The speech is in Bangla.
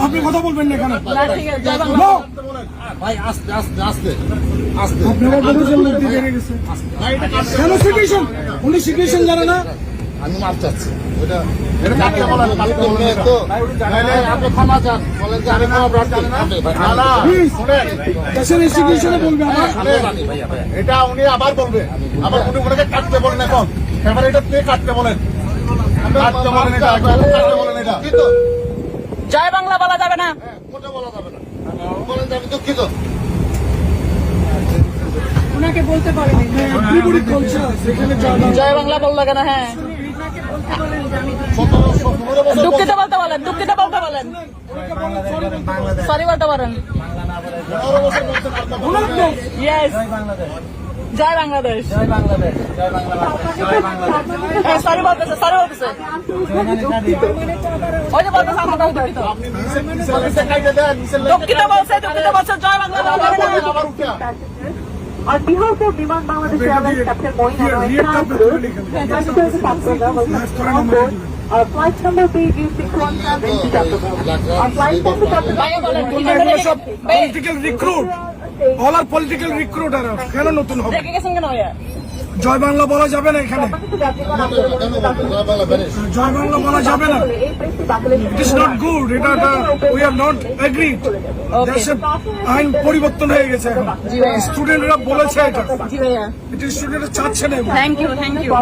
আপনি কথা বলবেন না এখানে ভাই আস্তে আস্তে আস্তে আস্তে আপনি বলেছেন শিখিয়েছেন উনি শিখিয়েছেন জানে না আমি মাপ চাচ্ছি। ওটা কাকে বলেন কাকে বলেন তো নাহলে আপনি ক্ষমা চান। বলেন যে আমি ক্ষমা প্রার্থী। আপনি ভাই, না না। প্লিজ দেশের ইনস্টিটিউশনে বলবে আমার। জানি ভাইয়া ভাইয়া। এটা উনি আবার বলবে। আবার উনি ওনাকে কাটতে বলেন এখন। এবার এটা কাটতে বলেন? কাটতে বলেন এটা কাটতে বলেন এটা। দুঃখিত। জয় বাংলা বলা যাবে না। হ্যাঁ, বলা যাবে না। বলেন আমি দুঃখিত। ওনাকে বলতে পারেনি কালচার সেখানে জয় বাংলা বলল কেন? হ্যাঁ। দুঃখিত বলতে বলেন, দুঃখিত বলতে বলেন। সরি বলতে পারেন। জয় বাংলাদেশ। জয় বাংলাদেশ জয় বাংলাদেশ জয় Bangla to Chattogram, welcome on board. Our flight number BU617 to Our flight time to Chattogram. ভাইয়া বলেন বলবে এগুলো সব পলিটিক্যাল রিক্রুট অল আর পলিটিক্যাল রিক্রুটার কেন নতুন হবে জয় বাংলা বলা যাবে না এখানে। জয় বাংলা বাংলা যাবে না। ইট ইস নট গুড এটা উই আর নট এগ্রিড দেশে আইন পরিবর্তন হয়ে গেছে এখন। স্টুডেন্টরা বলেছে এটা। এটা স্টুডেন্টরা চাচ্ছে না থ্যাংক ইউ থ্যাংক ইউ